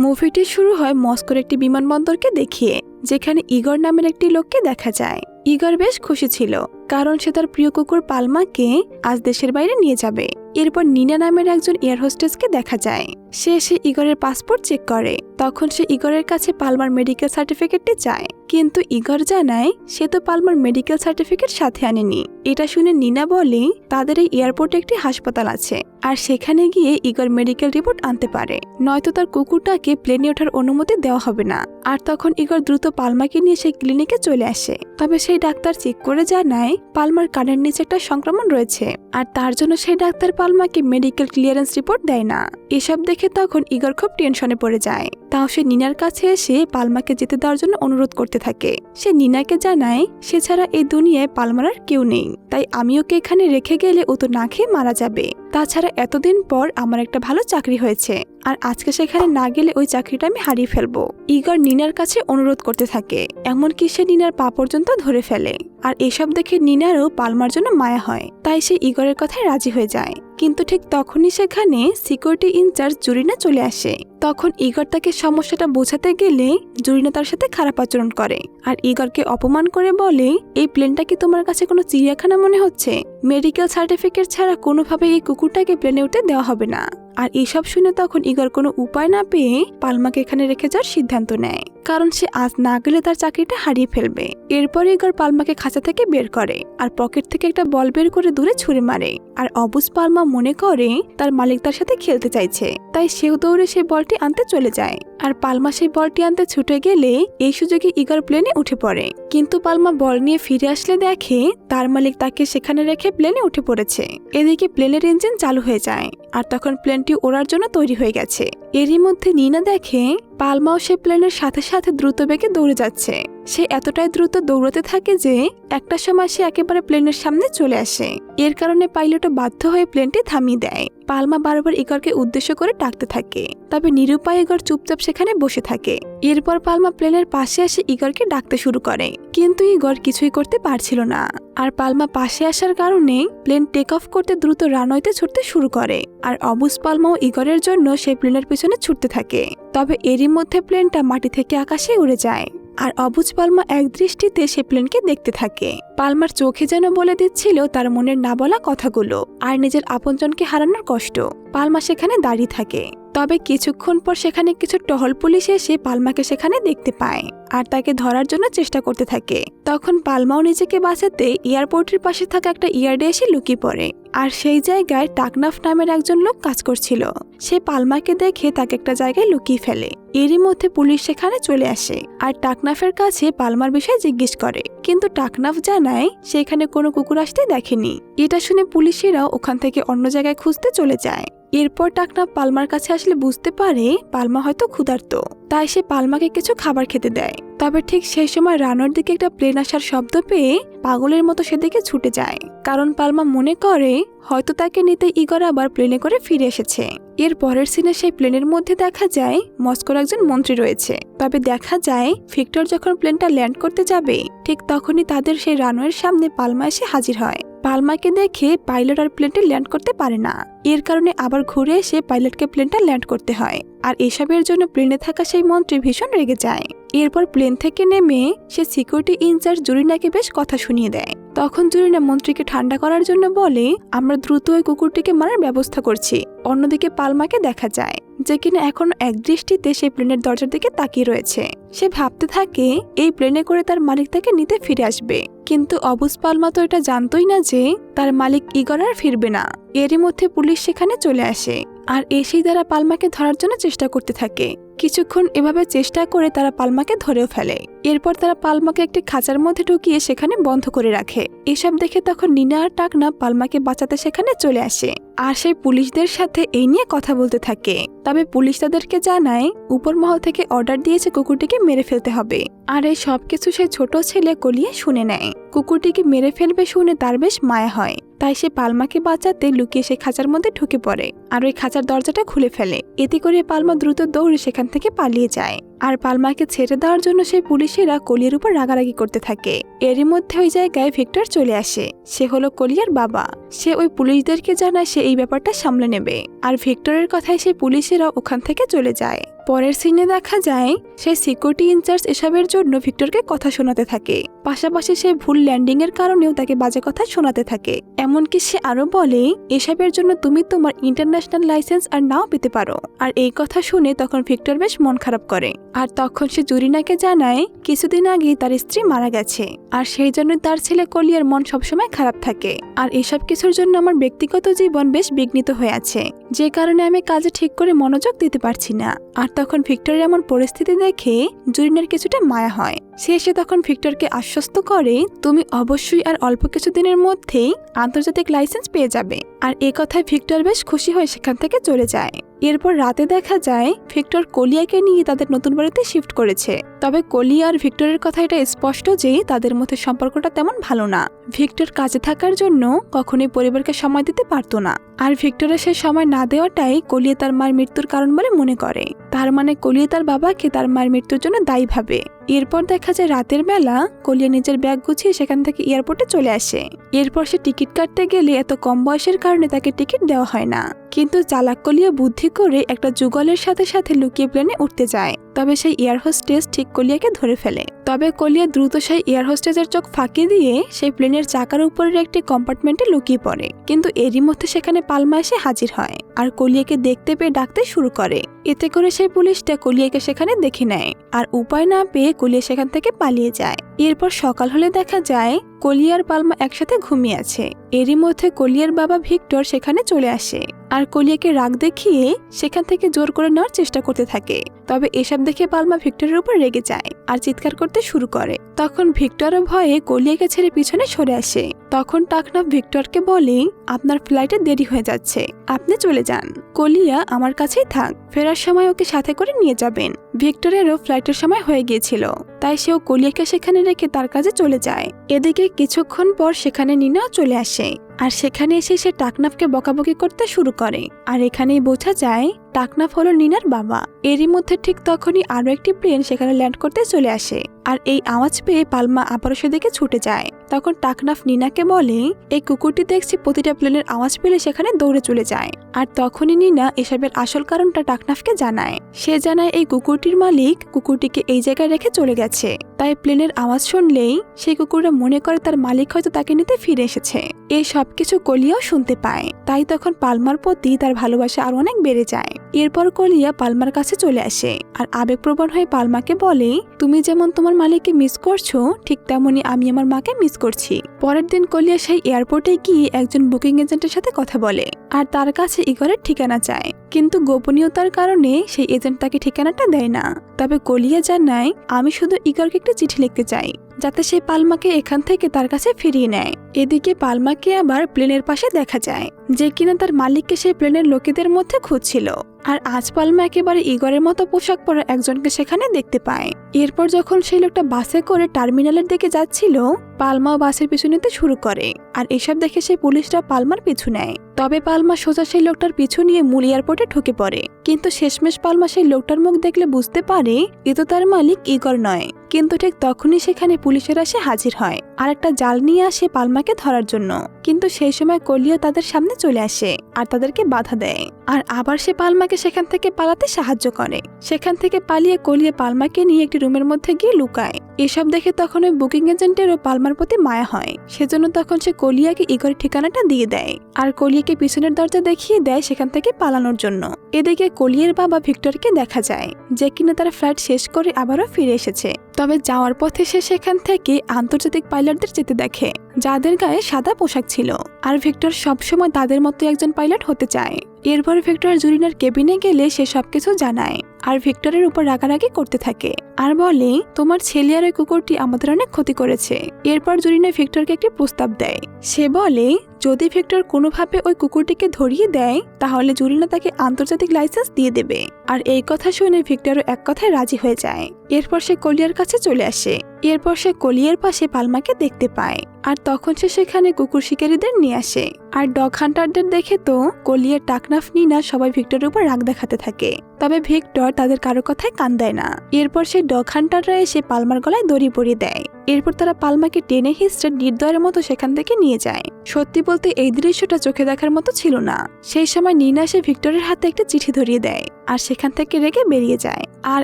মুভিটি শুরু হয় মস্কোর একটি বিমানবন্দরকে দেখিয়ে, যেখানে ইগর নামের একটি লোককে দেখা যায়। ইগর বেশ খুশি ছিল, কারণ সে তার প্রিয় কুকুর পালমাকে আজ দেশের বাইরে নিয়ে যাবে। এরপর নিনা নামের একজন এয়ার হোস্টেসকে দেখা যায়। সে এসে ইগরের পাসপোর্ট চেক করে। তখন সে ইগরের কাছে পালমার মেডিকেল সার্টিফিকেটটি চায়। কিন্তু ইগর জানায়, সে তো পালমার মেডিকেল সার্টিফিকেট সাথে আনেনি। এটা শুনে নিনা বলে, তাদের এই এয়ারপোর্টে একটি হাসপাতাল আছে। আর সেখানে গিয়ে ইগর মেডিকেল রিপোর্ট আনতে পারে। নয়তো তার কুকুরটাকে প্লেনে ওঠার অনুমতি দেওয়া হবে না। আর তখন ইগর দ্রুত পালমাকে নিয়ে সেই ক্লিনিকে চলে আসে। তবে সেই ডাক্তার চেক করে জানায়, পালমার কানের নিচে একটা সংক্রমণ রয়েছে। আর তার জন্য সেই ডাক্তার পালমাকে মেডিকেল ক্লিয়ারেন্স রিপোর্ট দেয় না। এসব দেখে তখন ইগর খুব টেনশনে পড়ে যায়। তাও সে নিনার কাছে এসে পালমাকে যেতে দেওয়ার জন্য অনুরোধ করতে থাকে। সে নিনাকে জানায়, সে ছাড়া এই দুনিয়ায় পালমার আর কেউ নেই। তাই আমি ওকে এখানে রেখে গেলে ও তো না খেয়ে মারা যাবে। তাছাড়া এতদিন পর আমার একটা ভালো চাকরি হয়েছে। আর আজকে সেখানে না গেলে ওই চাকরিটা আমি হারিয়ে ফেলব। ইগর নিনার কাছে অনুরোধ করতে থাকে। এমনকি সে নিনার পা পর্যন্ত ধরে ফেলে। আর এসব দেখে নিনারও পালমার জন্য মায়া হয়। তাই সে ইগরের কথায় রাজি হয়ে যায়। কিন্তু ঠিক তখনই সেখানে সিকিউরিটি ইনচার্জ জুরিনা চলে আসে। তখন ইগর তাকে সমস্যাটা বোঝাতে গেলে জুরিনা তার সাথে খারাপ আচরণ করে। আর ইগরকে অপমান করে বলে, এই প্লেনটা কি তোমার কাছে কোনো চিড়িয়াখানা মনে হচ্ছে? মেডিকেল সার্টিফিকেট ছাড়া কোনোভাবে এই কুকুরটাকে প্লেনে উঠতে দেওয়া হবে না। আর এসব শুনে তখন ইগর কোনো উপায় না পেয়ে পালমাকে এখানে রেখে যাওয়ার সিদ্ধান্ত নেয়। কারণ সে আজ না গেলে তার চাকরিটা হারিয়ে ফেলবে। এরপর ইগর পালমাকে খাঁচা থেকে বের করে আর পকেট থেকে একটা বল বের করে দূরে ছুঁড়ে মারে। আর অবুজ পালমা মনে করে তার মালিক তার সাথে খেলতে চাইছে, তাই সেও দৌড়ে সেই বলটি আনতে চলে যায়। আর পালমা সেই বলটি আনতে ছুটে গেলে এই সুযোগে ইগর প্লেনে উঠে পড়ে। কিন্তু পালমা বল নিয়ে ফিরে আসলে দেখে তার মালিক তাকে সেখানে রেখে প্লেনে উঠে পড়েছে। এদিকে প্লেনের ইঞ্জিন চালু হয়ে যায়। আর তখন প্লেনটি ওড়ার জন্য তৈরি হয়ে গেছে। এরই মধ্যে নিনা দেখে পালমাও সে প্লেনের সাথে সাথে দ্রুত বেগে দৌড়ে যাচ্ছে। সে এতটাই দ্রুত দৌড়াতে থাকে যে একটা সময় সে একেবারে প্লেনের সামনে চলে আসে। এর কারণে পাইলটও বাধ্য হয়ে প্লেনটি থামিয়ে দেয়। পালমা বারবার ইগরকে উদ্দেশ্য করে ডাকতে থাকে, তবে নিরুপায় ইগর চুপচাপ সেখানে বসে থাকে। এরপর পালমা প্লেনের পাশে এসে ইগরকে ডাকতে শুরু করে, কিন্তু ইগর কিছুই করতে পারছিল না। আর পালমা পাশে আসার কারণে প্লেন টেক অফ করতে দ্রুত রানওয়েতে ছুটতে শুরু করে। আর অবুজ পালমাও ইগরের জন্য সেই প্লেনের পিছনে ছুটতে থাকে। তবে এরই মধ্যে প্লেনটা মাটি থেকে আকাশে উড়ে যায়। আর অবুজ পালমা এক দৃষ্টিতে সে প্লেনকে দেখতে থাকে। পালমার চোখে যেন বলে দিচ্ছিল তার মনের না বলা কথাগুলো, আর নিজের আপনজনকে হারানোর কষ্ট। পালমা সেখানে দাঁড়িয়ে থাকে। তবে কিছুক্ষণ পর সেখানে কিছু টহল পুলিশ এসে পালমাকে সেখানে দেখতে পায় আর তাকে ধরার জন্য চেষ্টা করতে থাকে। তখন পালমাও নিজেকে বাঁচাতে এয়ারপোর্টের পাশে থাকা একটা ইয়ার্ডে এসে লুকিয়ে পড়ে আর সেই জায়গায় টাকনাফ নামের একজন লোক কাজ করছিল। সে পালমাকে দেখে তাকে একটা জায়গায় লুকিয়ে ফেলে। এরই মধ্যে পুলিশ সেখানে চলে আসে আর টাকনাফের কাছে পালমার বিষয়ে জিজ্ঞেস করে। কিন্তু টাকনাফ জানায় সেখানে কোনো কুকুর আসতে দেখেনি। এটা শুনে পুলিশেরাও ওখান থেকে অন্য জায়গায় খুঁজতে চলে যায়। এরপর টাকনা পালমার কাছে আসলে বুঝতে পারে পালমা হয়তো ক্ষুধার্ত। তাই সে পালমাকে কিছু খাবার খেতে দেয়। তবে ঠিক সেই সময় রানোর দিকে একটা প্লেন আসার শব্দ পেয়ে পাগলের মতো সেদিকে ছুটে যায়। কারণ পালমা মনে করে হয়তো তাকে নিতে ইগর আবার প্লেনে করে ফিরে এসেছে। এর পরের সিনে সেই প্লেনের মধ্যে দেখা যায়, মস্কোর একজন মন্ত্রী রয়েছে। তবে দেখা যায়, ভিক্টর যখন প্লেনটা ল্যান্ড করতে যাবে, ঠিক তখনই তাদের সেই রানওয়ের সামনে পালমা এসে হাজির হয়। পালমাকে দেখে পাইলট আর প্লেনটা ল্যান্ড করতে পারে না। এর কারণে আবার ঘুরে এসে পাইলটকে প্লেনটা ল্যান্ড করতে হয়। আর এসবের জন্য প্লেনে থাকা সেই মন্ত্রী ভীষণ রেগে যায়। এরপর প্লেন থেকে নেমে সে সিকিউরিটি ইনচার্জ জুরিনাকে বেশ কথা শুনিয়ে দেয়। তখন জুরিনা মন্ত্রীকে ঠান্ডা করার জন্য বলে, আমরা দ্রুত ওই কুকুরটিকে মারার ব্যবস্থা করছি। অন্যদিকে পালমাকে দেখা যায় যে কিনা এখন এক দৃষ্টিতে সেই প্লেনের দরজার দিকে তাকিয়ে রয়েছে। সে ভাবতে থাকে, এই প্লেনে করে তার মালিক তাকে নিতে ফিরে আসবে। কিন্তু অবুজ পালমা তো এটা জানতোই না যে, তার মালিক ইগর আর ফিরবে না। এরই মধ্যে পুলিশ সেখানে চলে আসে। আর এসেই তারা পালমাকে ধরার জন্য চেষ্টা করতে থাকে। কিছুক্ষণ এভাবে চেষ্টা করে তারা পালমাকে ধরেও ফেলে। এরপর তারা পালমাকে একটি খাঁচার মধ্যে ঢুকিয়ে সেখানে বন্ধ করে রাখে। এসব দেখে তখন নিনা আর টাকনা পালমাকে বাঁচাতে সেখানে চলে আসে। আর সেই পুলিশদের সাথে এই নিয়ে কথা বলতে থাকে। তবে পুলিশ তাদেরকে জানায়, উপর মহল থেকে অর্ডার দিয়েছে কুকুরটিকে মেরে ফেলতে হবে। আর এই সবকিছু সেই ছোট ছেলে কলিয়ে শুনে নেয়। কুকুরটিকে মেরে ফেলবে শুনে তার বেশ মায়া হয়। তাই সে পালমাকে বাঁচাতে লুকিয়ে সেই খাঁচার মধ্যে ঢুকে পড়ে আর ওই খাঁচার দরজাটা খুলে ফেলে। এতে করে পালমা দ্রুত দৌড়ে সেখান থেকে পালিয়ে যায়। আর পালমাকে ছেড়ে দেওয়ার জন্য সেই পুলিশেরা কলিয়ার উপর রাগারাগি করতে থাকে। এরই মধ্যে ওই জায়গায় ভিক্টর চলে আসে। সে হলো কলিয়ার বাবা। সে ওই পুলিশদেরকে জানায় সে এই ব্যাপারটা সামলে নেবে। আর ভিক্টরের কথায় সেই পুলিশেরা ওখান থেকে চলে যায়। পরের সিনে দেখা যায় সেই সিকিউরিটি ইনচার্জ এসবের জন্য ভিক্টরকে কথা শোনাতে থাকে। পাশাপাশি সে ভুল ল্যান্ডিং এর কারণেও তাকে বাজে কথা শোনাতে থাকে। এমনকি সে আরও বলে, এসবের জন্য তুমি তোমার ইন্টারন্যাশনাল লাইসেন্স আর নাও পেতে পারো। আর এই কথা শুনে তখন ভিক্টর বেশ মন খারাপ করে। আর তখন সে জুরিনাকে জানায়, কিছুদিন আগে তার স্ত্রী মারা গেছে। আর সেই জন্য তার ছেলে কলিয়ার মন সবসময় খারাপ থাকে। আর এসব কিছুর জন্য আমার ব্যক্তিগত জীবন বেশ বিঘ্নিত হয়ে আছে। যে কারণে আমি কাজে ঠিক করে মনোযোগ দিতে পারছি না। আর তখন ভিক্টরের এমন পরিস্থিতি দেখে জুরিনের কিছুটা মায়া হয়। সে এসে তখন ভিক্টরকে আশ্বস্ত করে, তুমি অবশ্যই আর অল্প কিছুদিনের মধ্যেই আন্তর্জাতিক লাইসেন্স পেয়ে যাবে। আর এ কথায় ভিক্টর বেশ খুশি হয়ে সেখান থেকে চলে যায়। এরপর রাতে দেখা যায়, ভিক্টর কলিয়াকে নিয়ে তাদের নতুন বাড়িতে শিফট করেছে। তবে কলিয়া আর ভিক্টরের কথা এটা স্পষ্ট যে তাদের মধ্যে সম্পর্কটা তেমন ভালো না। ভিক্টর কাজে থাকার জন্য কখনোই পরিবারকে সময় দিতে পারতো না। আর ভিক্টরের সে সময় না দেওয়াটাই কলিয়া তার মায়ের মৃত্যুর কারণ বলে মনে করে। তার মানে কলিয়া তার বাবাকে তার মায়ের মৃত্যুর জন্য দায়ী ভাবে। এরপর দেখা যায় রাতের বেলা কলিয়া নিজের ব্যাগ গুছিয়ে সেখান থেকে এয়ারপোর্টে চলে আসে। এরপর সে টিকিট কাটতে গেলে এত কম বয়সের কারণে তাকে টিকিট দেওয়া হয় না। কিন্তু চালাক কলিয়া বুদ্ধি করে একটা যুগলের সাথে সাথে লুকিয়ে প্লেনে উঠতে যায়। তবে সেই এয়ার হোস্টেস ঠিক কলিয়াকে ধরে ফেলে। তবে কলিয়া দ্রুত সেই এয়ার হোস্টেসের চোখ ফাঁকি দিয়ে সেই প্লেনের চাকার উপরের একটি কম্পার্টমেন্টে লুকিয়ে পড়ে। কিন্তু এরই মধ্যে সেখানে পালমা এসে হাজির হয় আর কলিয়াকে দেখতে পেয়ে ডাকতে শুরু করে। এতে করে সেই পুলিশটা কলিয়াকে সেখানে দেখে নেয় আর উপায় না পেয়ে কলিয়া সেখান থেকে পালিয়ে যায়। এরপর সকাল হলে দেখা যায় কলিয়ার পালমা একসাথে ঘুমিয়ে আছে। এরই মধ্যে কলিয়ার বাবা ভিক্টর সেখানে চলে আসে আর কলিয়াকে রাগ দেখিয়ে সেখান থেকে জোর করে নেওয়ার চেষ্টা করতে থাকে। তবে এসব দেখে পালমা ভিক্টরের উপর রেগে যায় আর চিৎকার করতে শুরু করে। তখন ভিক্টরও ভয়ে কলিয়াকে ছেড়ে পিছনে সরে আসে। তখন টাকনাফ ভিক্টরকে বলে, আপনার ফ্লাইটে দেরি হয়ে যাচ্ছে। আপনি চলে যান। কলিয়া আমার কাছেই থাক। ফেরার সময় ওকে সাথে করে নিয়ে যাবেন। ভিক্টরেরও ফ্লাইটের সময় হয়ে গিয়েছিল, তাই সেও কলিয়াকে সেখানে রেখে তার কাছে চলে যায়। এদিকে কিছুক্ষণ পর সেখানে নিনাও চলে আসে, আর সেখানে এসে সে টাকনাফকে বকাবকি করতে শুরু করে। আর এখানেই বোঝা যায়, টাকনাফ হলো নিনার বাবা। এরই মধ্যে ঠিক তখনই আরও একটি প্লেন সেখানে ল্যান্ড করতে চলে আসে, আর এই আওয়াজ পেয়ে পালমা আবারও সেদিকে ছুটে যায়। তখন টাকনাফ নিনাকে বলে, এই কুকুরটি দেখছি প্রতিটা প্লেনের আওয়াজ পেলে সেখানে দৌড়ে চলে যায়। আর তখনই নিনা এসবের আসল কারণটা টাকনাফকে জানায়। সে জানায় এই কুকুরটির মালিক কুকুরটিকে এই জায়গায় রেখে চলে গেছে। তাই প্লেনের আওয়াজ শুনলেই সেই কুকুরটা মনে করে তার মালিক হয়তো তাকে নিতে ফিরে এসেছে। এই সবকিছু কলিয়াও শুনতে পায়। তাই তখন পালমার প্রতি তার ভালোবাসা আরও অনেক বেড়ে যায়। এরপর কলিয়া পালমার কাছে চলে আসে আর আবেগপ্রবণ হয়ে পালমাকে বলে, তুমি যেমন তোমার মালিককে মিস করছ, ঠিক তেমনি আমি আমার মাকে মিস করছি। পরের দিন কলিয়া সেই এয়ারপোর্টে গিয়ে একজন বুকিং এজেন্টের সাথে কথা বলে আর তার কাছে ইগরের ঠিকানা চায়। কিন্তু গোপনীয়তার কারণে সেই এজেন্ট তাকে ঠিকানাটা দেয় না। তবে কলিয়া জানায়, আমি শুধু ইগরকে একটা চিঠি লিখতে চাই। যাতে সে পালমাকে এখান থেকে তার কাছে ফিরিয়ে নেয়। এদিকে পালমাকে আবার প্লেনের পাশে দেখা যায়, যে কিনা তার মালিককে সেই প্লেনের লোকেদের মধ্যে খুঁজছিল। আর আজ পালমা একেবারে ইগরের মতো পোশাক পরা একজনকে সেখানে দেখতে পায়। এরপর যখন সেই লোকটা বাসে করে টার্মিনালের দিকে যাচ্ছিল, পালমাও বাসের পিছু নিতে শুরু করে। আর এসব দেখে সেই পুলিশরা পালমার পিছু নেয়। তবে পালমা সোজা সেই লোকটার পিছু নিয়ে মূল এয়ারপোর্টে ঢুকে পড়ে। কিন্তু শেষমেশ পালমা সেই লোকটার মুখ দেখলে বুঝতে পারে, এ তো তার মালিক ইগর নয়। কিন্তু ঠিক তখনই সেখানে পুলিশের এসে হাজির হয় আর একটা জাল নিয়ে আসে পালমাকে ধরার জন্য। কিন্তু সেই সময় কলিও তাদের সামনে চলে আসে আর তাদেরকে বাধা দেয়। আর আবার সে পালমাকে সেখান থেকে পালাতে সাহায্য করে। সেখান থেকে পালিয়ে কলিয়ে পালমাকে নিয়ে একটি রুমের মধ্যে গিয়ে লুকায়। এসব দেখে তখন ওই বুকিং এজেন্টেরও পালমার প্রতি মায়া হয়। সেজন্য তখন সে কলিয়াকে ইগরের ঠিকানাটা দিয়ে দেয় আর কলিয়াকে পিছনের দরজা দেখিয়ে দেয় সেখান থেকে পালানোর জন্য। এদিকে কলিয়ের বাবা ভিক্টরকে দেখা যায়, যে কিনা তারা ফ্ল্যাট শেষ করে আবারও ফিরে এসেছে। তবে যাওয়ার পথে সে সেখান থেকে আন্তর্জাতিক পাইলটদের যেতে দেখে, যাদের গায়ে সাদা পোশাক ছিল। আর ভিক্টর সবসময় তাদের মতো একজন পাইলট হতে চায়। এরপর ভিক্টর জুরিনার কেবিনে গেলে সে সবকিছু জানায়, আর ভিক্টরের উপর রাগারাগি করতে থাকে। আর বলে, তোমার ছেলে আর ওই কুকুরটি আমাদের অনেক ক্ষতি করেছে। এরপর জুরিনা ভিক্টরকে একটি প্রস্তাব দেয়। সে বলে যদি ভিক্টর কোনোভাবে ওই কুকুরটিকে ধরিয়ে দেয়, তাহলে জুলিনা তাকে আন্তর্জাতিক লাইসেন্স দিয়ে দেবে। আর এই কথা শুনে ভিক্টরও এক কথায় রাজি হয়ে যায়। এরপর সে কলিয়ার কাছে চলে আসে। এরপর সে কলিয়ার পাশে পালমাকে দেখতে পায়। আর তখন সে সেখানে কুকুর শিকারীদের নিয়ে আসে। আর ডগ হান্টারদের দেখে তো কলিয়ার টাকনাফ নিনা সবাই ভিক্টরের উপর রাগ দেখাতে থাকে। তবে ভিক্টর তাদের কারও কথায় কান দেয় না। এরপর সেই ডগ হান্টাররা এসে পালমার গলায় দড়ি পরিয়ে দেয়। এরপর তারা পালমাকে টেনে হিস্ট্রে নির্দয়ের মতো সেখান থেকে নিয়ে যায়। সত্যি বলতে এই দৃশ্যটা চোখে দেখার মতো ছিল না। সেই সময় নিনা সে ভিক্টরের হাতে একটা চিঠি ধরিয়ে দেয়। আর সেখান থেকে রেগে বেরিয়ে যায়। আর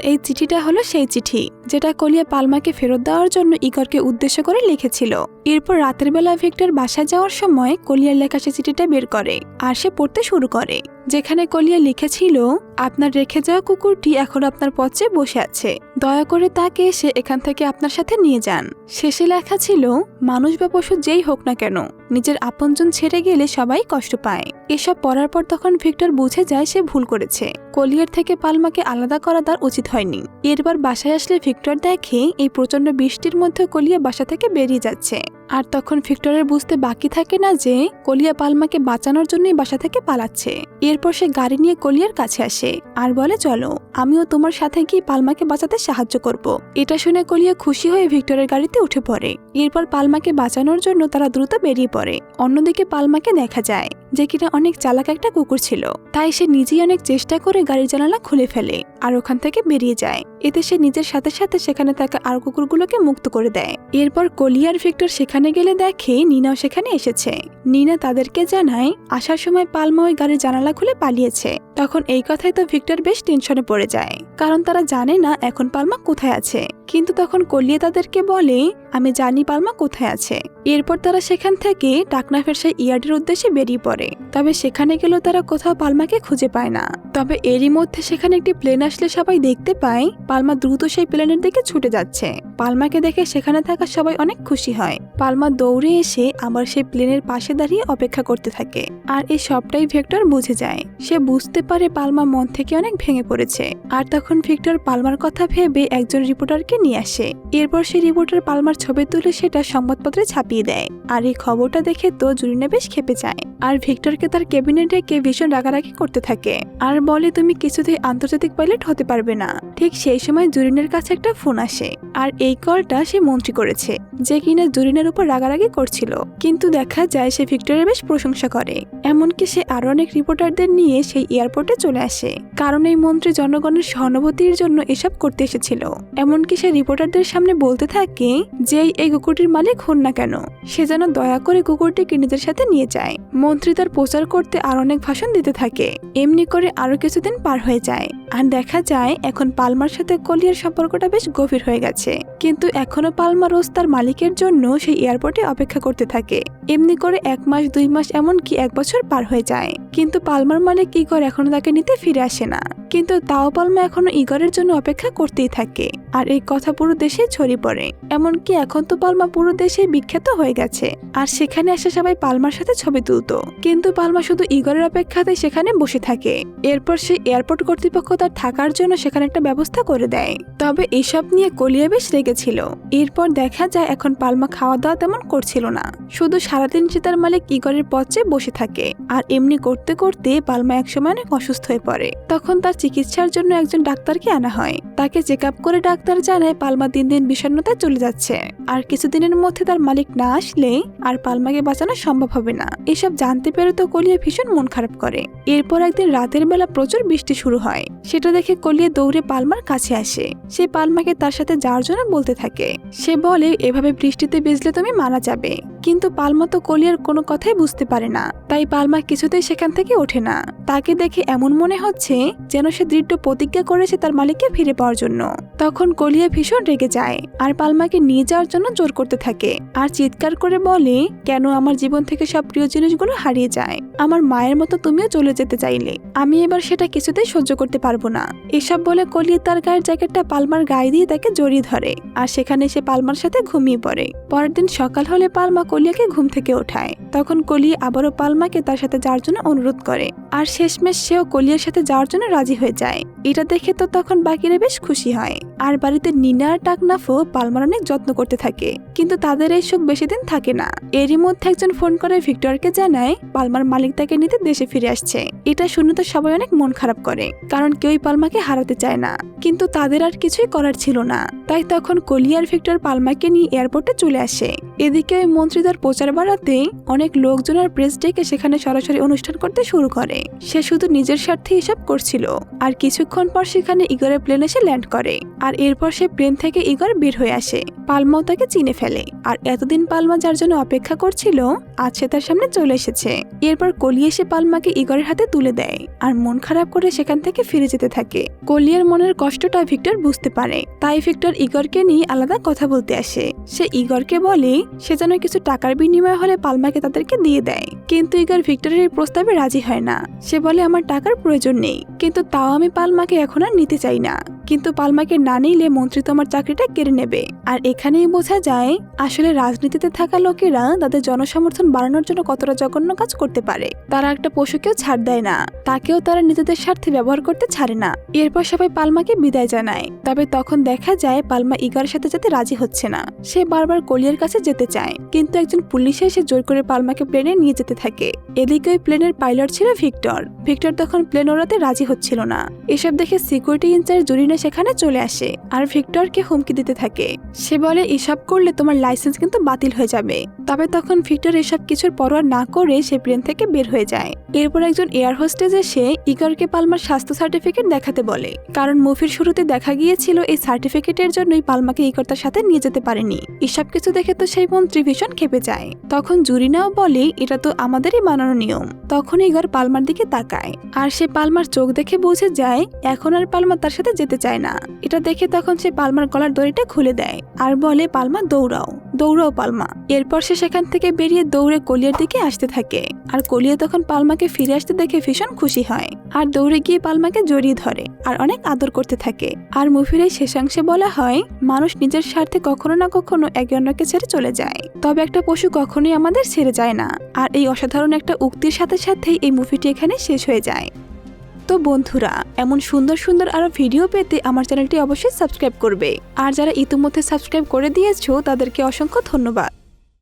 এই চিঠিটা হলো সেই চিঠি, যেটা কলিয়া পালমাকে ফেরত দেওয়ার জন্য ইগরকে উদ্দেশ্য করে লিখেছিল। এরপর রাতের বেলা ভিক্টর বাসায় যাওয়ার সময় কলিয়ার লেখা সে চিঠিটা বের করে, আর সে পড়তে শুরু করে। যেখানে কলিয়া লিখেছিল, আপনার রেখে যাওয়া কুকুরটি এখন আপনার পথে বসে আছে। দয়া করে তাকে সে এখান থেকে আপনার সাথে নিয়ে যান। শেষে লেখা ছিল, মানুষ বা পশু যেই হোক না কেন, নিজের আপনজন ছেড়ে গেলে সবাই কষ্ট পায়। এসব পড়ার পর তখন ভিক্টর বুঝে যায় সে ভুল করেছে। কলিয়ার থেকে পালমাকে আলাদা করা তার উচিত হয়নি। এরবার বাসায় আসলে ভিক্টর দেখে, এই প্রচণ্ড বৃষ্টির মধ্যে কলিয়া বাসা থেকে বেরিয়ে যাচ্ছে। আর তখন ভিক্টরের বুঝতে বাকি থাকে না যে কলিয়া পালমাকে বাঁচানোর জন্যই বাসা থেকে পালাচ্ছে। এরপর সে গাড়ি নিয়ে কলিয়ার কাছে আসে আর বলে, চলো, আমিও তোমার সাথে গিয়ে পালমাকে বাঁচাতে সাহায্য করব। এটা শুনে কলিয়া খুশি হয়ে ভিক্টরের গাড়িতে উঠে পড়ে। এরপর পালমাকে বাঁচানোর জন্য তারা দ্রুত বেরিয়ে পড়ে। অন্যদিকে পালমাকে দেখা যায় যে কিনা অনেক চালাক একটা কুকুর ছিল। তাই সে নিজেই অনেক চেষ্টা করে গাড়ির জানালা খুলে ফেলে আর ওখান থেকে বেরিয়ে যায়। এতে সে নিজের সাথে সাথে সেখানে থাকা আর কুকুরগুলোকে মুক্ত করে দেয়। এরপর কলিয়ার ভিক্টর সেখানে গেলে দেখে নিনাও সেখানে এসেছে। নিনা তাদেরকে জানায়, আসার সময় পালমা ওই গাড়ির জানালা খুলে পালিয়েছে। তখন এই কথাই তো ভিক্টর বেশ টেনশনে পড়ে যায়। কারণ তারা জানে না এখন পালমা কোথায় আছে। কিন্তু তখন কলিয়া তাদেরকে বলে, আমি জানি পালমা কোথায় আছে। এরপর তারা সেখান থেকে টাকনাফের সেই ইয়ার্ডের উদ্দেশ্যে বেরিয়ে পড়ে। তবে সেখানে গেলেও তারা কোথাও পালমাকে খুঁজে পায় না। তবে এরই মধ্যে সেখানে একটি প্লেন আসলে সবাই দেখতে পায়, পালমা দ্রুত সেই প্লেনের দিকে ছুটে যাচ্ছে। পালমাকে দেখে সেখানে থাকা সবাই অনেক খুশি হয়। পালমা দৌড়ে এসে আবার সেই প্লেনের পাশে দাঁড়িয়ে অপেক্ষা করতে থাকে। আর এই সবটাই ভেক্টর বুঝে যায়। সে বুঝতে পারে পালমা মন থেকে অনেক ভেঙে পড়েছে। আর তখন ভিক্টর পালমার কথা ভেবে একজন রিপোর্টারকে নিয়ে আসে। এরপর সেই রিপোর্টার পালমার ছবি তুলে সেটা সংবাদপত্রে ছাপিয়ে দেয়। আর এই খবরটা দেখে তো জুরিনা বেশ খেপে যায়। আর ভিক্টরকে তার ক্যাবিনে ডেকে ভীষণ রাগারাগি করতে থাকে। আর বলে, তুমি কিছুতেই আন্তর্জাতিক পাইলট হতে পারবে না। ঠিক সেই সময় জুরিনের কাছে একটা ফোন আসে। আর এই কলটা সে মন্ত্রী করেছে, যে কিনা জুরিনের উপর রাগারাগি করছিল। কিন্তু দেখা যায় সে ভিক্টরের বেশ প্রশংসা করে। এমনকি সে আরও অনেক রিপোর্টারদের নিয়ে সেই এয়ারপোর্টে চলে আসে। কারণ এই মন্ত্রী জনগণের সহানুভূতির জন্য এসব করতে এসেছিল। এমনকি সে রিপোর্টারদের সামনে বলতে থাকে যে এই কুকুরটির মালিক হন না কেন। সে যেন দয়া করে কুকুরটিকে নিজের সাথে নিয়ে যায়। মন্ত্রী তার প্রচার করতে আর অনেক ভাষণ দিতে থাকে। এমনি করে আরও কিছুদিন পার হয়ে যায়। আর দেখা যায়, এখন পালমার সাথে কলিয়ার সম্পর্কটা বেশ গভীর হয়ে গেছে। কিন্তু এখনও পালমা রোজ তার মালিকের জন্য সেই এয়ারপোর্টে অপেক্ষা করতে থাকে। এমনি করে এক মাস, দুই মাস, এমনকি এক বছর পার হয়ে যায়। কিন্তু পালমার মালিক ইগর এখনও তাকে নিতে ফিরে আসে না। কিন্তু তাও পালমা এখনও ইগরের জন্য অপেক্ষা করতেই থাকে। আর এই কথা পুরো দেশে ছড়িয়ে পড়ে। এমনকি এখন তো পালমা পুরো দেশে বিখ্যাত হয়ে গেছে। আর সেখানে এসে সবাই পালমার সাথে ছবি তুলতো। কিন্তু পালমা শুধু ইগরের অপেক্ষাতে সেখানে বসে থাকে। এরপর সে এয়ারপোর্ট কর্তৃপক্ষ তার থাকার জন্য সেখানে একটা ব্যবস্থা করে দেয়। তবে এসব নিয়ে কলিয়া বেশ রেগেছিল। এরপর দেখা যায় এখন পালমা খাওয়া দাওয়া তেমন করছিল না। শুধু সারাদিন সে তার মালিক ইগরের পথে বসে থাকে। আর এমনি করতে করতে পালমা একসময় অনেক অসুস্থ হয়ে পড়ে। তখন তার চিকিৎসার জন্য একজন ডাক্তারকে আনা হয়। তাকে চেক করে ডাক্তার জানায় পালমা দিন দিন বিষণ্ণতায় চলে যাচ্ছে। আর কিছুদিনের মধ্যে তার মালিক না আসলে আর পালমাকে বাঁচানো সম্ভব হবে না। এসব জানতে পেরে তো কলিয়া ভীষণ মন খারাপ করে। এরপর একদিন রাতের বেলা প্রচুর বৃষ্টি শুরু হয়। সেটা দেখে কলিয়া দৌড়ে পালমার কাছে আসে। সে পালমাকে তার সাথে যাওয়ার জন্য বলতে থাকে। সে বলে, এভাবে বৃষ্টিতে বেজলে তুমি মারা যাবে। কিন্তু পালমা তো কলিয়ার কোনো কথাই বুঝতে পারে না। তাই পালমা কিছুতেই সেখান থেকে ওঠে না। তাকে দেখে এমন মনে হচ্ছে যেন সে দৃঢ় প্রতিজ্ঞা করেছে তার মালিককে ফিরে পাওয়ার জন্য। তখন কলিয়া ভীষণ রেগে যায় আর পালমাকে নিয়ে যাওয়ার জন্য জোর করতে থাকে আর চিৎকার করে বলে, কেন আমার জীবন থেকে সব প্রিয় জিনিসগুলো হারিয়ে যায়? আমার মায়ের মতো তুমিও চলে যেতে চাইলে। আমি এবার সেটা কিছুতেই সহ্য করতে পারব না। এসব বলে কলিয়া তার গায়ের জ্যাকেটটা পালমার গায়ে দিয়ে তাকে জড়িয়ে ধরে আর সেখানে সে পালমার সাথে ঘুমিয়ে পড়ে। পরের দিন সকাল হলে পালমা কলিয়াকে ঘুম থেকে ওঠায়। তখন কলিয়া আবারও পালমাকে তার সাথে যাওয়ার জন্য অনুরোধ করে। আর শেষমেশ সেও কলিয়ার সাথে যাওয়ার জন্য রাজি হয়ে যায়। এটা দেখে তো তখন বাকিরা বেশ খুশি হয়। আর বাড়িতে নিনা আর টাকনাফও পালমার অনেক যত্ন করতে থাকে। কিন্তু তাদের এই সুখ বেশি দিন থাকে না। এরই মধ্যে একজন ফোন করে ভিক্টরকে জানায়, পালমার মালিক তাকে নিতে দেশে ফিরে আসছে। এটা শুনে তো সবাই অনেক মন খারাপ করে। কারণ কেউই পালমাকে হারাতে চায় না। কিন্তু তাদের আর কিছুই করার ছিল না। তাই তখন কলি আর ভিক্টর পালমাকে নিয়ে এয়ারপোর্টে চলে আসে। এদিকে ওই মন্ত্রীদের প্রচার বাড়াতে অনেক লোকজন আর প্রেস ডেকে সেখানে সরাসরি অনুষ্ঠান করতে শুরু করে। সে শুধু নিজের স্বার্থে এসব করছিল। আর কিছুক্ষণ পর সেখানে ইগরের প্লেন এসে ল্যান্ড করে। আর এরপর সে প্লেন থেকে ইগর বের হয়ে আসে। পালমাও তাকে চিনে ফেলে। আর এতদিন পালমা যার জন্য অপেক্ষা করছিল, আজ সে তার সামনে চলে এসেছে। এরপর কলি এসে পালমাকে ইগরের হাতে তুলে দেয়। আর মন খারাপ করে সেখান থেকে ফিরে যেতে থাকে। কলিয়ার মনের কষ্টটা ভিক্টর বুঝতে পারে। তাই ভিক্টর ইগরকে নিয়ে আলাদা কথা বলতে আসে। সে ইগরকে বলে, সে যেন কিছু টাকার বিনিময় হলে পালমাকে তাদেরকে দিয়ে দেয়। কিন্তু ইগর ভিক্টরের এই প্রস্তাবে রাজি হয় না। সে বলে, আমার টাকার প্রয়োজন নেই। কিন্তু তাও আমি পালমাকে এখন আর নিতে চাই না। কিন্তু পালমাকে না নিলে মন্ত্রী তো আমার চাকরিটা কেড়ে নেবে। আর এখানেই বোঝা যায়, আসলে রাজনীতিতে থাকা লোকেরা তাদের জনসমর্থন বাড়ানোর জন্য কতটা জঘন্য কাজ করতে পারে। তারা একটা পশুকেও ছাড় দেয় না, তাকেও তারা নিজেদের স্বার্থে ব্যবহার করতে ছাড়ে না। এরপর সবাই পালমাকে বিদায় জানায়। তবে তখন দেখা যায়, পালমা ইগারের সাথে যেতে রাজি হচ্ছে না। সে বারবার কলিয়ার কাছে যেতে চায়। কিন্তু একজন পুলিশ এসে জোর করে পালমাকে প্লেনে নিয়ে যেতে থাকে। এদিকে ওই প্লেনের পাইলট ছিল ভিক্টর। ভিক্টর তখন প্লেন ওড়াতে রাজি হচ্ছিল না। এসব দেখে সিকিউরিটি ইনচার্জ জুরিনা সেখানে চলে আসে আর ভিক্টরকে হুমকি দিতে থাকে। সে বলে, এসব করলে তোমার লাইসেন্স কিন্তু বাতিল হয়ে যাবে। তবে তখন ভিক্টর এসব কিছুর পরোয়া না করে সে প্লেন থেকে বের হয়ে যায়। এরপর একজন এয়ার হোস্টেজ এসে ইগরকে পালমার স্বাস্থ্য সার্টিফিকেট দেখাতে বলে। কারণ মুভির শুরুতে দেখা গিয়েছিল, এই সার্টিফিকেটের জন্যই পালমাকে ইগর তার সাথে নিয়ে যেতে পারেনি। এসব কিছু দেখে তো সেই মন্ত্রী ভীষণ খেপে যায়। তখন জুরিনাও বলে, এটা তো আমাদেরই বানানো নিয়ম। তখন ইগর পালমার দিকে তাকায়। আর সে পালমার চোখ দেখে বুঝে যায়, এখন আর পালমা তার সাথে যেতে চায় না। এটা দেখে তখন সে পালমার গলার দড়িটা খুলে দেয় আর বলে, পালমা, দৌড়াও। দৌড়াও, পালমা। এরপর সে সেখান থেকে বেরিয়ে দৌড়ে কলিয়ার দিকে আসতে থাকে। আর কলিয়া তখন পালমাকে ফিরে আসতে দেখে ভীষণ খুশি হয়। আর দৌড়ে গিয়ে পালমাকে জড়িয়ে ধরে আর অনেক আদর করতে থাকে। আর মুভির এই শেষাংশে বলা হয়, মানুষ নিজের স্বার্থে কখনো না কখনো একে অন্যকে ছেড়ে চলে যায়। তবে একটা পশু কখনোই আমাদের ছেড়ে যায় না। আর এই অসাধারণ একটা উক্তির সাথে সাথেই এই মুভিটি এখানে শেষ হয়ে যায়। তো বন্ধুরা, এমন সুন্দর সুন্দর আরও ভিডিও পেতে আমার চ্যানেলটি অবশ্যই সাবস্ক্রাইব করবে। আর যারা ইতিমধ্যে সাবস্ক্রাইব করে দিয়েছ, তাদেরকে অসংখ্য ধন্যবাদ।